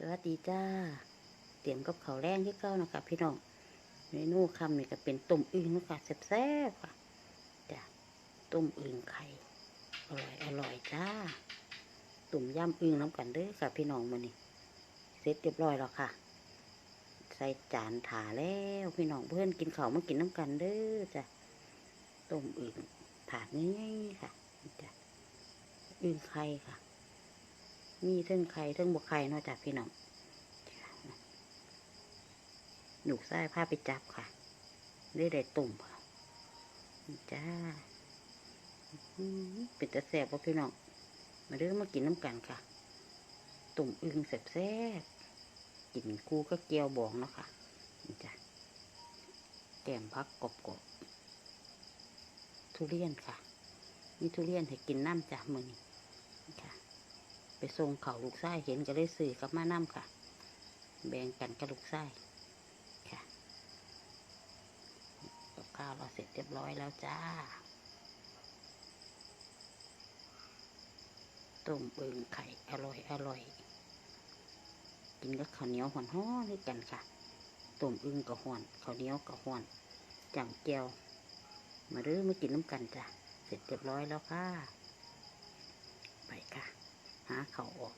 สวัสดีจ้า เตรียมกับข้าวแรงที่เก้านะคะพี่น้องเมนูคำนี่ก็เป็นต้มอึ่งนะคะแซ่บๆค่ะจ้ะต้มอึ่งไข่อร่อยอร่อยจ้าตุ่มยำอึ่งน้ำกันเด้อค่ะพี่น้องมานี่เสร็จเรียบร้อยแล้วค่ะ ใส่จานถาแล้วพี่น้องเพื่อนกินข้าวมากินน้ำกันเด้อจ้ะต้มอึ่งถาดง่ายๆค่ะจ้ะอึ่งไข่ค่ะ มีเทั้งไข่เทั้งบวไข่นาะจ้ะพี่น้องหนูไส้ผ้าไปจับค่ะ ได้ได้ตุ่มค่ะจ้าเป็นตะแสบป่ะพี่น้อง มาเริ่มมากินน้ำกันค่ะ ตุ่มอึงแซ่บกินกูก็เกียวบองเนาะค่ะนี่จ้ะแกมพักกบๆทุเรียนค่ะ มีทุเรียนให้กินน้ำจ้ะมือนี้ ไปส่งเขาลูกไส้เห็นก็เลยสื่อกับมาน้ำค่ะ แบ่งกันกับลูกไส้ค่ะกับข้าวเราเสร็จเรียบร้อยแล้วจ้าต้มอึ่งไข่อร่อยอร่อยกินกับข้าวเหนียวหอนห้อด้วยกันค่ะต้มอึ่งกับห่อนข้าวเหนียวกับห่อนจำเจียวมาเรื่อมากินน้ำกันจ้ะเสร็จเรียบร้อยแล้วค่ะ ไปค่ะ 参考哦。